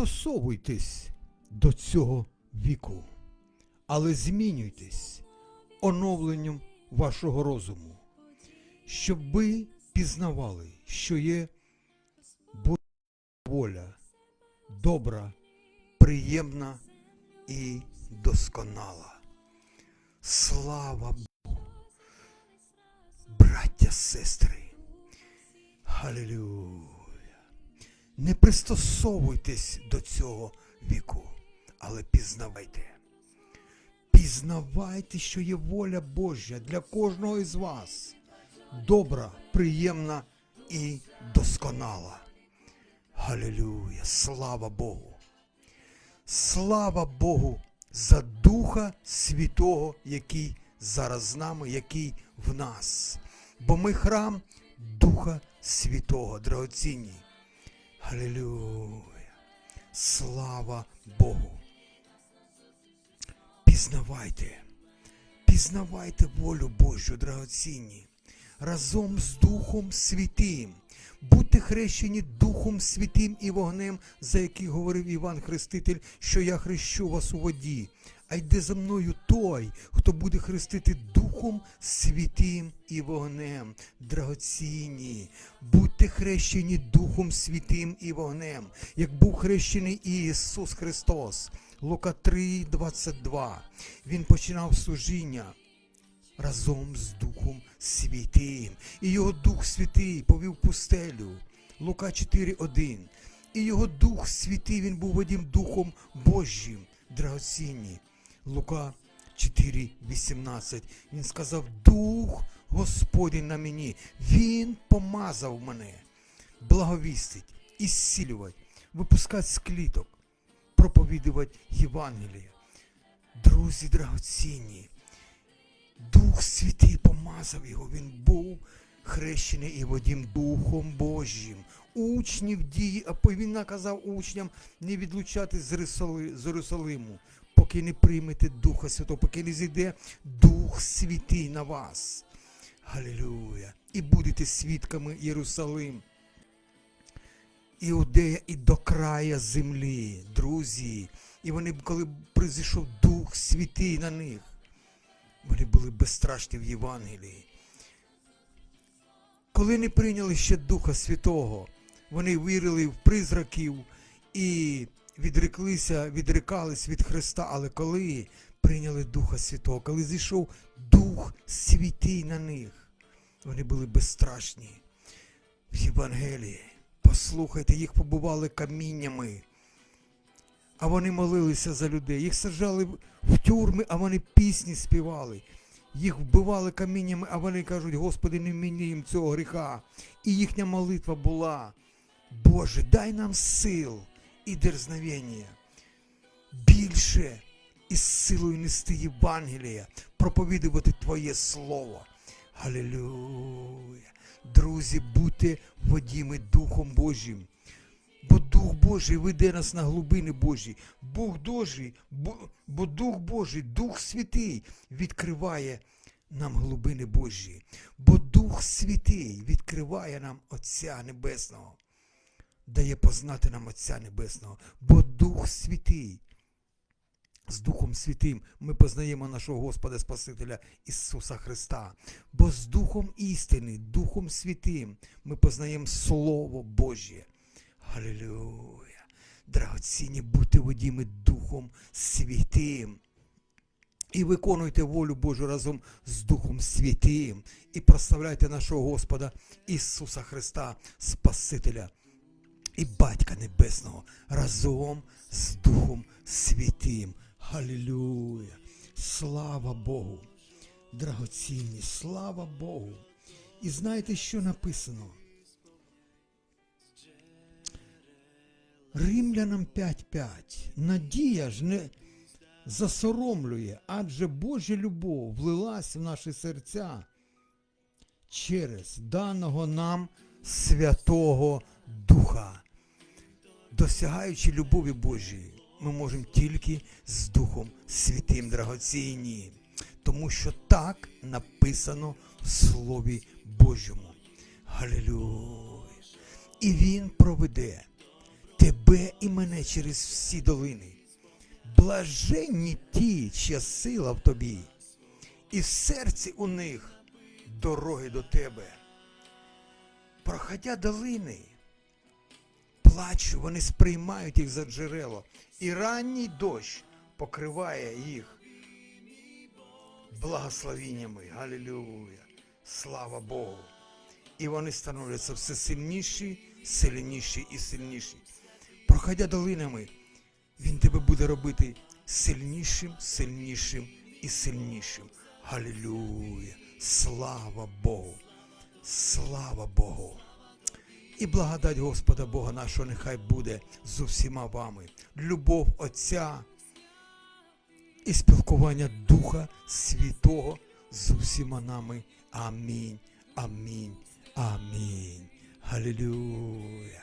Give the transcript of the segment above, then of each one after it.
пристосовуйтесь до цього віку, але змінюйтесь оновленням вашого розуму, щоб ви пізнавали, що є Божа воля, добра, приємна і досконала. Слава Богу! Браття, сестри! Халилюя! Не пристосовуйтесь до цього віку, але пізнавайте. Пізнавайте, що є воля Божа для кожного із вас. Добра, приємна і досконала. Халилюя! Слава Богу! Слава Богу за Духа Святого, який зараз з нами, який в нас. Бо ми храм Духа Святого, драгоцінні. Халилюя! Слава Богу! Пізнавайте, пізнавайте волю Божу, драгоцінні, разом з Духом Святим. Будьте хрещені Духом Святим і вогнем, за який говорив Іван Хреститель, що я хрещу вас у воді. А йде за мною той, хто буде хрестити Духом Святим і вогнем. Драгоцінні, будьте хрещені Духом Святим і вогнем, як був хрещений Ісус Христос. Лука 3, 22. Він починав служіння разом з Духом Святим. І його Дух Святий повів пустелю. Лука 4.1. І його Дух Святий, він був одним Духом Божим, драгоцінні. Лука 4.18. Він сказав: Дух Господень на мені. Він помазав мене, благовістить, ісцілювати, випускати з кліток, проповідувати Євангеліє. Друзі драгоцінні, Дух Святий помазав його, він був хрещений і водім Духом Божим. Учнів дії, а він наказав учням не відлучати з Єрусали- з Єрусалиму, поки не приймете Духа Святого, поки не зійде Дух Святий на вас. Галилюя! І будете свідками Єрусалим. Іудея і до края землі, друзі. І вони, коли призійшов Дух Святий на них, вони були безстрашні в Євангелії. Коли не прийняли ще Духа Святого, вони вірили в призраків і відреклися, відрекались від Христа. Але коли прийняли Духа Святого, коли зійшов Дух Святий на них, вони були безстрашні в Євангелії. Послухайте, їх побували каміннями, а вони молилися за людей. Їх саджали в- тюрми, а вони пісні співали. Їх вбивали каміннями, а вони кажуть, Господи, не вміни їм цього гріха. І їхня молитва була, Боже, дай нам сил і дерзновення більше із силою нести Євангелія, проповідувати Твоє Слово. Галилюя! Друзі, будьте водіми Духом Божим. Бо Дух Божий веде нас на глибини Божі. Бог Божий, бо, бо Дух Божий, Дух Святий відкриває нам глибини Божі. Бо Дух Святий відкриває нам Отця Небесного, дає познати нам Отця Небесного. Бо Дух Святий. З Духом Святим ми познаємо нашого Господа Спасителя Ісуса Христа. Бо з Духом істини, Духом Святим ми познаємо Слово Божє. Галилюя! Драгоцінні будьте водіми Духом Святим. І виконуйте волю Божу разом з Духом Святим. І прославляйте нашого Господа Ісуса Христа, Спасителя і Батька Небесного разом з Духом Святим. Халілюя! Слава Богу! Драгоцінні, слава Богу! І знаєте, що написано? Римлянам 5.5. Надія ж не засоромлює, адже Божа любов влилась в наші серця через даного нам Святого Духа. Досягаючи любові Божої, ми можемо тільки з Духом Святим драгоцінні, тому що так написано в Слові Божому. Галилюя! І Він проведе тебе і мене через всі долини. Блаженні ті, чия сила в тобі, і в серці у них дороги до тебе. Проходя долини, плачу, вони сприймають їх за джерело, і ранній дощ покриває їх благословіннями. Галілюя! Слава Богу! І вони становляться все сильніші, сильніші і сильніші. Проходя долинами, він тебе буде робити сильнішим, сильнішим і сильнішим. Галілюя! Слава Богу! Слава Богу! І благодать Господа Бога нашого нехай буде з усіма вами. Любов Отця і спілкування Духа Святого з усіма нами. Амінь. Амінь. Амінь. Галілюя.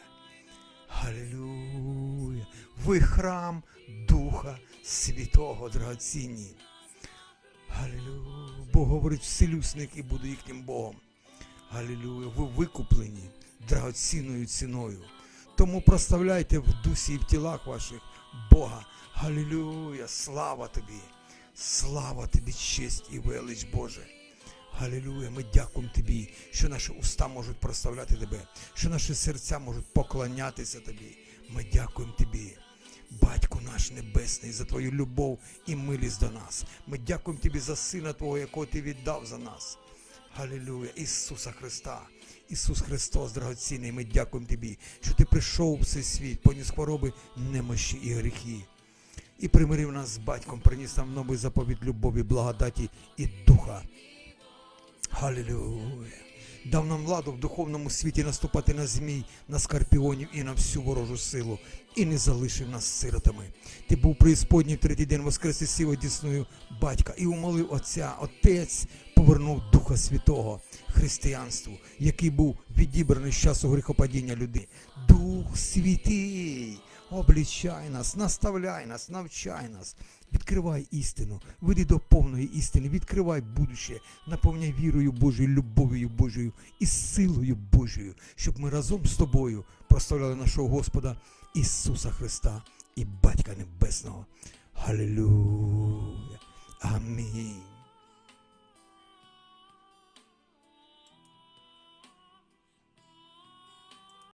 Галілюя. Ви храм Духа Святого, драгоцінні. Галілюя. Бог говорить, вселюсник і буду їхнім Богом. Галілюя. Ви викуплені драгоцінною ціною. Тому проставляйте в дусі і в тілах ваших Бога. Галілюя. Слава тобі. Слава тобі, честь і велич Боже. Галілюя, ми дякуємо тобі, що наші уста можуть прославляти тебе, що наші серця можуть поклонятися тобі. Ми дякуємо тобі, Батько наш Небесний, за твою любов і милість до нас. Ми дякуємо тобі за Сина Твого, якого ти віддав за нас. Галілюя, Ісуса Христа. Ісус Христос, драгоцінний, ми дякуємо тобі, що ти прийшов у цей світ, поніс хвороби, немощі і гріхи. І примирив нас з батьком, приніс нам новий заповідь любові, благодаті і духа. Халілюя. Дав нам владу в духовному світі наступати на змій, на скорпіонів і на всю ворожу силу, і не залишив нас сиротами. Ти був преісподній в третій день воскрес із сілою дісною батька і умолив Отця. Отець повернув Духа Святого християнству, який був відібраний з часу гріхопадіння людей. Дух Святий, облічай нас, наставляй нас, навчай нас. Відкривай істину, веди до повної істини, відкривай будуще, наповняй вірою Божою, любов'ю Божою і силою Божою, щоб ми разом з тобою прославляли нашого Господа Ісуса Христа і Батька Небесного. Халилюя. Амінь.